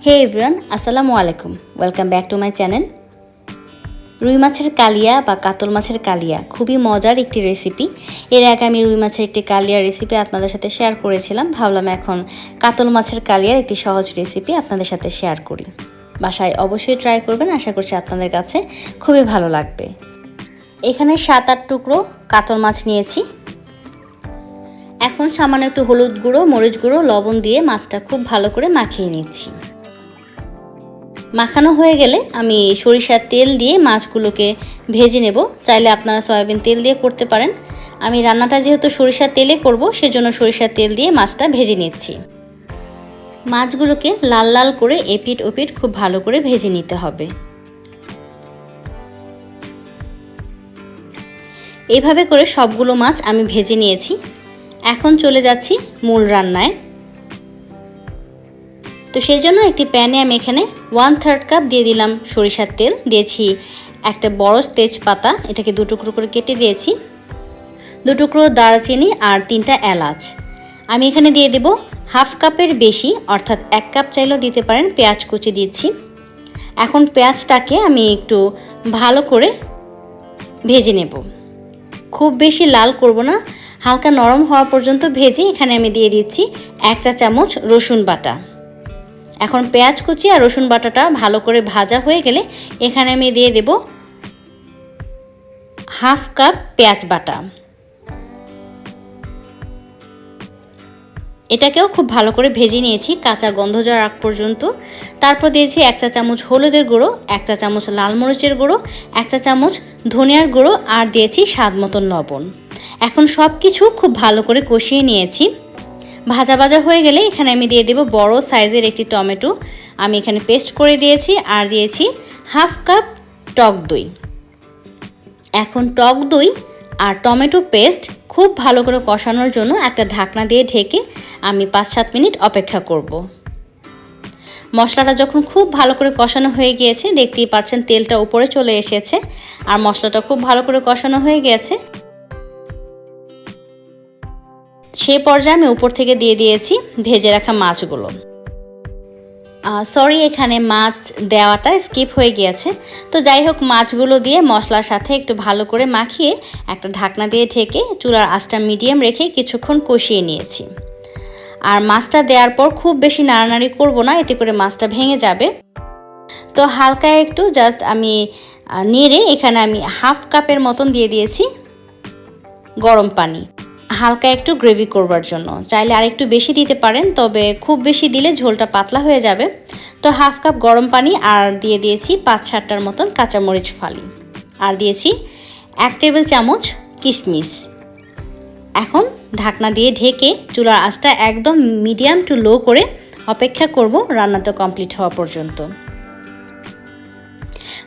হে everyone আসসালামু আলাইকুম welcome back to my channel রুই মাছের কালিয়া বা কাতল মাছের কালিয়া, খুবই মজার একটি রেসিপি এর আগে আমি রুই মাছের একটি কালিয়া রেসিপি আপনাদের সাথে শেয়ার করেছিলাম। ভাবলাম এখন কাতল মাছের কালিয়ার একটি সহজ রেসিপি আপনাদের সাথে শেয়ার করি। বাসায় অবশ্যই ট্রাই করবেন, আশা করছি আপনাদের কাছে খুবই ভালো লাগবে। এখানে সাত আট টুকরো কাতল মাছ নিয়েছি। এখন সামান্য একটু হলুদ গুঁড়ো, মরিচ গুঁড়ো, লবণ দিয়ে মাছটা খুব ভালো করে মাখিয়ে নিচ্ছি। মাখানো হয়ে গেলে আমি সরিষার তেল দিয়ে মাছগুলোকে ভেজে নেব। চাইলে আপনারা সয়াবিন তেল দিয়ে করতে পারেন। আমি রান্নাটা যেহেতু সরিষার তেলে করব, সেজন্য সরিষার তেল দিয়ে মাছটা ভেজে নিচ্ছি। মাছগুলোকে লাল লাল করে এপিট ওপিট খুব ভালো করে ভেজে নিতে হবে। এভাবে করে সবগুলো মাছ আমি ভেজে নিয়েছি। এখন চলে যাচ্ছি মূল রান্নায়। তো সেই জন্য একটি প্যানে আমি এখানে ওয়ান থার্ড কাপ দিয়ে দিলাম সরিষার তেল। দিয়েছি একটা বড় তেজপাতা, এটাকে দু টুকরো করে কেটে দিয়েছি। দু টুকরো দারচিনি আর তিনটা এলাচ। আমি এখানে দিয়ে দেব হাফ কাপের বেশি, অর্থাৎ এক কাপ চাইলেও দিতে পারেন, পেঁয়াজ কুচি দিচ্ছি। এখন পেঁয়াজটাকে আমি একটু ভালো করে ভেজে নেব। খুব বেশি লাল করব না, হালকা নরম হওয়া পর্যন্ত ভেজে এখানে আমি দিয়ে দিচ্ছি এক চা চামচ রসুন বাটা। এখন পেঁয়াজ কুচি আর রসুন বাটাটা ভালো করে ভাজা হয়ে গেলে এখানে আমি দিয়ে দেব হাফ কাপ পেঁয়াজ বাটা। এটাকেও খুব ভালো করে ভেজে নিয়েছি, কাঁচা গন্ধ যাওয়ার আগ পর্যন্ত। তারপর দিয়েছি এক চা চামচ হলুদের গুঁড়ো, এক চা চামচ লাল মরিচের গুঁড়ো, এক চা চামচ ধনিয়ার গুঁড়ো আর দিয়েছি স্বাদ মতন লবণ। এখন সব কিছু খুব ভালো করে কষিয়ে নিয়েছি। ভাজা ভাজা হয়ে গেলে এখানে আমি দিয়ে দেব বড় সাইজের একটি টমেটো। আমি এখানে পেস্ট করে দিয়েছি আর দিয়েছি হাফ কাপ টক দই। এখন টক দই আর টমেটো পেস্ট খুব ভালো করে কষানোর জন্য একটা ঢাকনা দিয়ে ঢেকে আমি পাঁচ সাত মিনিট অপেক্ষা করব। মশলাটা যখন খুব ভালো করে কষানো হয়ে গিয়েছে, দেখতেই পাচ্ছেন তেলটা উপরে চলে এসেছে। আর মশলাটা খুব ভালো করে কষানো হয়ে গিয়েছে সে পর্যায়ে আমি উপর থেকে দিয়ে দিয়েছি ভেজে রাখা মাছগুলো। সরি এখানে মাছ দেওয়াটা স্কিপ হয়ে গিয়েছে। তো যাই হোক, মাছগুলো দিয়ে মশলার সাথে একটু ভালো করে মাখিয়ে একটা ঢাকনা দিয়ে ঢেকে চুলার আঁচটা মিডিয়াম রেখে কিছুক্ষণ কষিয়ে নিয়েছি। আর মাছটা দেওয়ার পর খুব বেশি নাড়ানাড়ি করব না, এতে করে মাছটা ভেঙে যাবে। তো হালকা একটু জাস্ট আমি নেড়ে এখানে আমি হাফ কাপের মতন দিয়ে দিয়েছি গরম পানি। হালকা একটু গ্রেভি করবার জন্য। চাইলে আর একটু বেশি দিতে পারেন, তবে খুব বেশি দিলে ঝোলটা পাতলা হয়ে যাবে। তো হাফ কাপ গরম পানি আর দিয়ে দিয়েছি পাঁচ সাতটার মতন কাঁচামরিচ ফালি। আর দিয়েছি এক টেবিল চামচ কিশমিশ। এখন ঢাকনা দিয়ে ঢেকে চুলার আঁচটা একদম মিডিয়াম টু লো করে অপেক্ষা করব রান্নাটা কমপ্লিট হওয়া পর্যন্ত।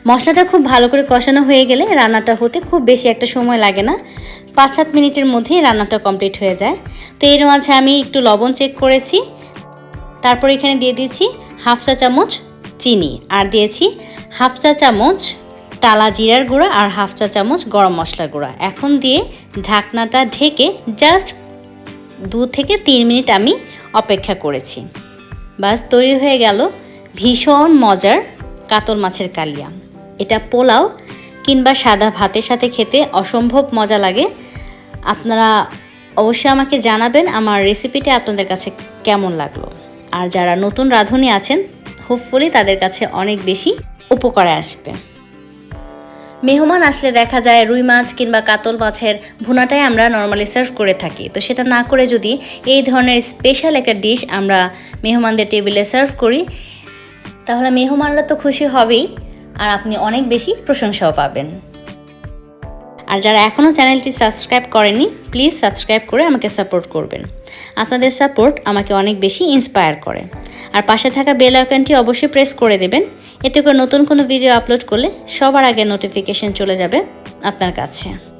মশলাটা খুব ভালো করে কষানো হয়ে গেলে রান্নাটা হতে খুব বেশি একটা সময় লাগে না। পাঁচ সাত মিনিটের মধ্যেই রান্নাটা কমপ্লিট হয়ে যায়। তো এর মাঝে আমি একটু লবণ চেক করেছি। তারপর এখানে দিয়ে দিয়েছি হাফ চা চামচ চিনি আর দিয়েছি হাফ চা চামচ তালা জিরার গুঁড়া আর হাফ চা চামচ গরম মশলার গুঁড়া। এখন দিয়ে ঢাকনাটা ঢেকে জাস্ট দু থেকে তিন মিনিট আমি অপেক্ষা করেছি। বাস, তৈরি হয়ে গেল ভীষণ মজার কাতল মাছের কালিয়া। এটা পোলাও কিংবা সাদা ভাতের সাথে খেতে অসম্ভব মজা লাগে। আপনারা অবশ্যই আমাকে জানাবেন আমার রেসিপিটা আপনাদের কাছে কেমন লাগল। আর যারা নতুন রাঁধুনি আছেন হোপফুলি তাদের কাছে অনেক বেশি উপকারে আসবে। মেহমান আসলে দেখা যায় রুই মাছ কিংবা কাতল মাছের ভুনাটাই আমরা নর্মালি সার্ভ করে থাকি। তো সেটা না করে যদি এই ধরনের স্পেশাল একটা ডিশ আমরা মেহমানদের টেবিলে সার্ভ করি, তাহলে মেহমানরা তো খুশি হবেই। আর আপনি অনেক বেশি প্রশংসাও পাবেন। আর যারা এখনও চ্যানেলটি সাবস্ক্রাইব করেনি, প্লিজ সাবস্ক্রাইব করে আমাকে সাপোর্ট করবেন। আপনাদের সাপোর্ট আমাকে অনেক বেশি ইন্সপায়ার করে। আর পাশে থাকা বেল আইকনটি অবশ্যই প্রেস করে দেবেন। এতে করে নতুন কোনো ভিডিও আপলোড করলে সবার আগে নোটিফিকেশন চলে যাবে আপনার কাছে।